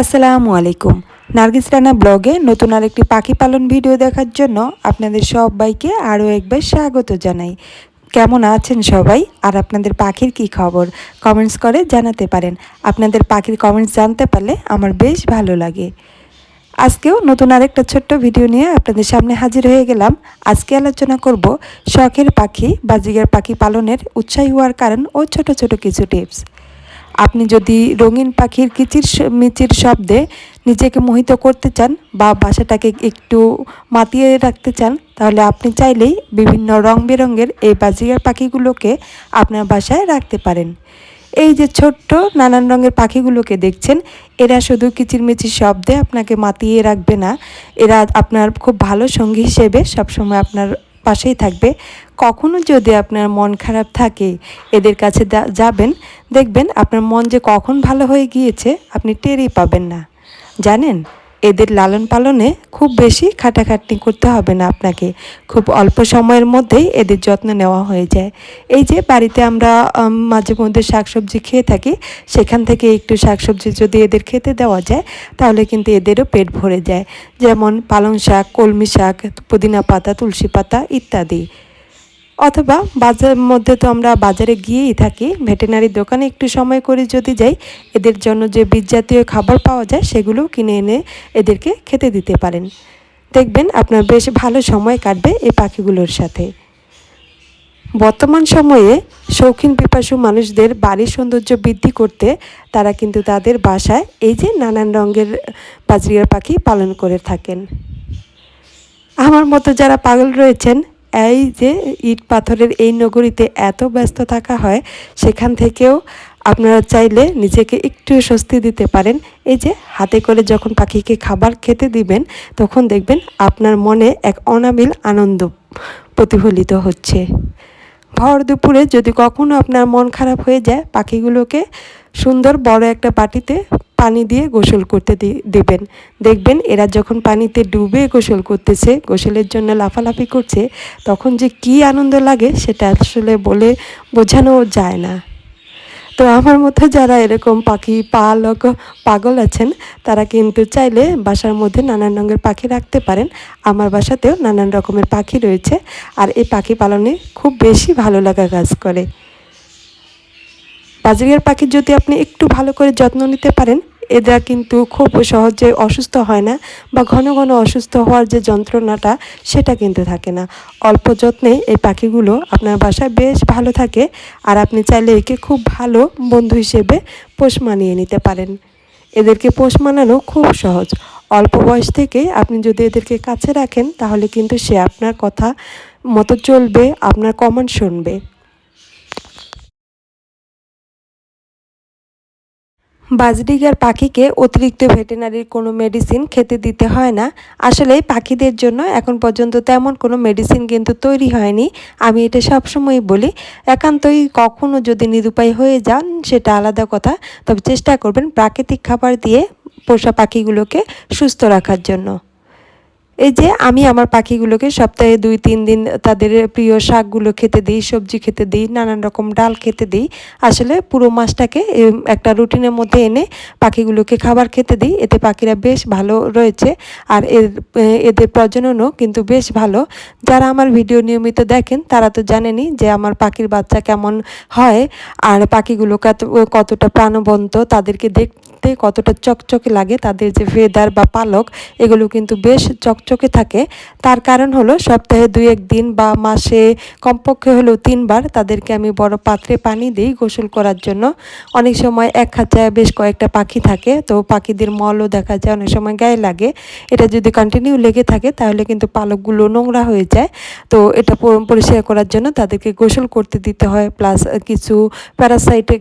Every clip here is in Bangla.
আসসালামু আলাইকুম। নার্গিস রানা ব্লগে নতুন আরেকটি পাখি পালন ভিডিও দেখার জন্য আপনাদের সবাইকে আরও একবার স্বাগত জানাই। কেমন আছেন সবাই? আর আপনাদের পাখির কি খবর? কমেন্টস করে জানাতে পারেন। আপনাদের পাখির কমেন্টস জানতে পারলে আমার বেশ ভালো লাগে। আজকেও নতুন আরেকটা ছোট্ট ভিডিও নিয়ে আপনাদের সামনে হাজির হয়ে গেলাম। আজকে আলোচনা করব শখের পাখি বা বাজিগার পাখি পালনের উৎসাহী হওয়ার কারণ ও ছোট ছোট কিছু টিপস। আপনি যদি রঙিন পাখির কিচির মিচির শব্দে নিজেকে মোহিত করতে চান বা বাসাটাকে একটু মাতিয়ে রাখতে চান, তাহলে আপনি চাইলেই বিভিন্ন রং বেরঙের এই বাজিগার পাখিগুলোকে আপনার বাসায় রাখতে পারেন। এই যে ছোট্ট নানান রঙের পাখিগুলোকে দেখছেন, এরা শুধু কিচিরমিচির শব্দে আপনাকে মাতিয়ে রাখবে না। এরা আপনার খুব ভালো সঙ্গী হিসেবে সবসময় আপনার পাশেই থাকবে। কখনো যদি আপনার মন খারাপ থাকে, এদের কাছে যাবেন, দেখবেন আপনার মন যে কখন ভালো হয়ে গিয়েছে, আপনি টেরই পাবেন না। জানেন? এদের লালন পালনে খুব বেশি খাটাখাটনি করতে হবে না আপনাকে। খুব অল্প সময়ের মধ্যেই এদের যত্ন নেওয়া হয়ে যায়। এই যে বাড়িতে আমরা মাঝে মধ্যে শাকসবজি খেয়ে থাকি, সেখান থেকে একটু শাকসবজি যদি এদের খেতে দেওয়া যায়, তাহলে কিন্তু এদেরও পেট ভরে যায়। যেমন পালং শাক, কলমি শাক, পুদিনা পাতা, তুলসী পাতা ইত্যাদি। অথবা বাজার মধ্যে তো আমরা বাজারে গিয়েই থাকি, ভেটেনারি দোকানে একটু সময় করে যদি যাই, এদের জন্য যে বীজ জাতীয় খাবার পাওয়া যায় সেগুলো কিনে এনে এদেরকে খেতে দিতে পারেন। দেখবেন আপনার বেশ ভালো সময় কাটবে এই পাখিগুলোর সাথে। বর্তমান সময়ে শৌখিন পিপাসু মানুষদের বাড়ির সৌন্দর্য বৃদ্ধি করতে তারা কিন্তু তাদের বাসায় এই যে নানান রঙের বাজরিয়া পাখি পালন করে থাকেন। আমার মতো যারা পাগল রয়েছেন এই যে ইট পাথরের এই নগরীতে এত ব্যস্ত থাকা হয়, সেখান থেকেও আপনারা চাইলে নিজেকে একটু স্বস্তি দিতে পারেন। এই যে হাতে করে যখন পাখিকে খাবার খেতে দিবেন, তখন দেখবেন আপনার মনে এক অনাবিল আনন্দ প্রতিফলিত হচ্ছে। ভর দুপুরে যদি কখনো আপনার মন খারাপ হয়ে যায়, পাখিগুলোকে সুন্দর বড় একটা বাটিতে পানি দিয়ে গোসল করতে দিবেন। দেখবেন এরা যখন পানিতে ডুবে গোসল করতেছে, গোসলের জন্য লাফালাফি করছে, তখন যে কি আনন্দ লাগে সেটা আসলে বলে বোঝানো যায় না। তো আমার মতো যারা এরকম পাখি পালক পাগল আছেন, তারা কিন্তু চাইলে বাসার মধ্যে নানান রঙের পাখি রাখতে পারেন। আমার বাসাতেও নানান রকমের পাখি রয়েছে, আর এই পাখি পালনে খুব বেশি ভালো লাগা কাজ করে। বাজরিয়ার পাখির যদি আপনি একটু ভালো করে যত্ন নিতে পারেন এরা কিন্তু খুব সহজে অসুস্থ হয় না বা ঘন ঘন অসুস্থ হওয়ার যে যন্ত্রণাটা, সেটা কিন্তু থাকে না। অল্প যত্নে এই পাখিগুলো আপনার বাসায় বেশ ভালো থাকে আর আপনি চাইলে একে খুব ভালো বন্ধু হিসেবে পোষ মানিয়ে নিতে পারেন। এদেরকে পোষ মানানো খুব সহজ। অল্প বয়স থেকে আপনি যদি এদেরকে কাছে রাখেন, তাহলে কিন্তু সে আপনার কথা মতো চলবে, আপনার কমান শুনবে। বাজডিগার পাখিকে অতিরিক্ত ভেটেনারির কোনো মেডিসিন খেতে দিতে হয় না। আসলে পাখিদের জন্য এখন পর্যন্ত তেমন কোনো মেডিসিন কিন্তু তৈরি হয়নি। আমি এটা সবসময় বলি, একান্তই কখনও যদি নিরুপায় হয়ে যান সেটা আলাদা কথা। তবে চেষ্টা করবেন প্রাকৃতিক খাবার দিয়ে পোষা পাখিগুলোকে সুস্থ রাখার জন্য। এই যে আমি আমার পাখিগুলোকে সপ্তাহে দুই, তিন দিন তাদের প্রিয় শাকগুলো খেতে দিই, সবজি খেতে দিই, নানান রকম ডাল খেতে দিই। আসলে পুরো মাসটাকে একটা রুটিনের মধ্যে এনে পাখিগুলোকে খাবার খেতে দিই। এতে পাখিরা বেশ ভালো রয়েছে আর এর এদের প্রজননও কিন্তু বেশ ভালো। যারা আমার ভিডিও নিয়মিত দেখেন, তারা তো জানেনই যে আমার পাখির বাচ্চা কেমন হয় আর পাখিগুলো কত- কতটা প্রাণবন্ত, তাদেরকে দেখতে কতটা চকচকে লাগে, তাদের যে ফেদার বা পালক, এগুলো কিন্তু বেশ চকচকে থাকে। তার কারণ হলো সপ্তাহে দুই এক দিন বা মাসে কমপক্ষে হলেও তিনবার তাদেরকে আমি বড় পাত্রে পানি দিই গোসল করার জন্য। অনেক সময় এক খাঁচায় বেশ কয়েকটা পাখি থাকে, তো পাখিদের মলও দেখা যায়, অনেক সময় গায়ে লাগে। এটা যদি কন্টিনিউ লেগে থাকে তাহলে কিন্তু পালকগুলো নোংরা হয়ে যায়। তো এটা পরিষ্কার করার জন্য তাদেরকে গোসল করতে দিতে হয়, প্লাস কিছু প্যারাসাইটে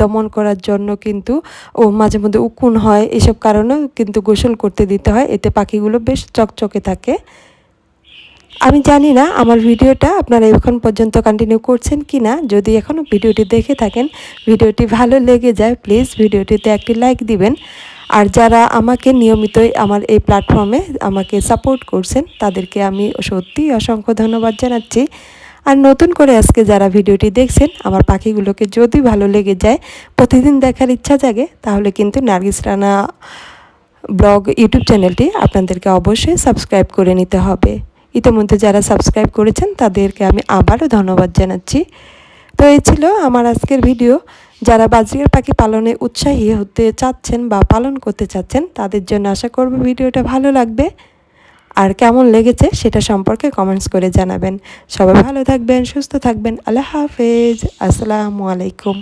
দমন করার জন্য কিন্তু, ও মাঝে মধ্যে উকুন হয়। এসব কারণেও কিন্তু গোসল করতে দিতে হয়। এতে পাখিগুলো বেশ চকচকে থাকে। আমি জানি না আমার ভিডিওটা আপনারা এখন পর্যন্ত কন্টিনিউ করছেন কি না যদি এখনও ভিডিওটি দেখে থাকেন, ভিডিওটি ভালো লেগে যায় প্লিজ ভিডিওটিতে একটি লাইক দিবেন। আর যারা আমাকে নিয়মিতই আমার এই প্ল্যাটফর্মে আমাকে সাপোর্ট করছেন, তাদেরকে আমি সত্যি অসংখ্য ধন্যবাদ জানাচ্ছি। আর নতুন করে আজকে যারা ভিডিওটি দেখছেন, আমার পাখিগুলোকে যদি ভালো লেগে যায়, প্রতিদিন দেখার ইচ্ছা জাগে, তাহলে কিন্তু নার্গিস রানা ব্লগ ইউটিউব চ্যানেলটি আপনাদেরকে অবশ্যই সাবস্ক্রাইব করে নিতে হবে। ইতিমধ্যে যারা সাবস্ক্রাইব করেছেন, তাদেরকে আমি আবারও ধন্যবাদ জানাচ্ছি। তো এই ছিল আমার আজকের ভিডিও যারা বাজরিয়ার পাখি পালনে উৎসাহী হতে চাচ্ছেন বা পালন করতে চাচ্ছেন, তাদের জন্য আশা করব ভিডিওটা ভালো লাগবে। আর কেমন লেগেছে, সেটা সম্পর্কে কমেন্টস করে জানাবেন। সবাই ভালো থাকবেন, সুস্থ থাকবেন। আল্লাহ হাফেজ। আসসালামু আলাইকুম।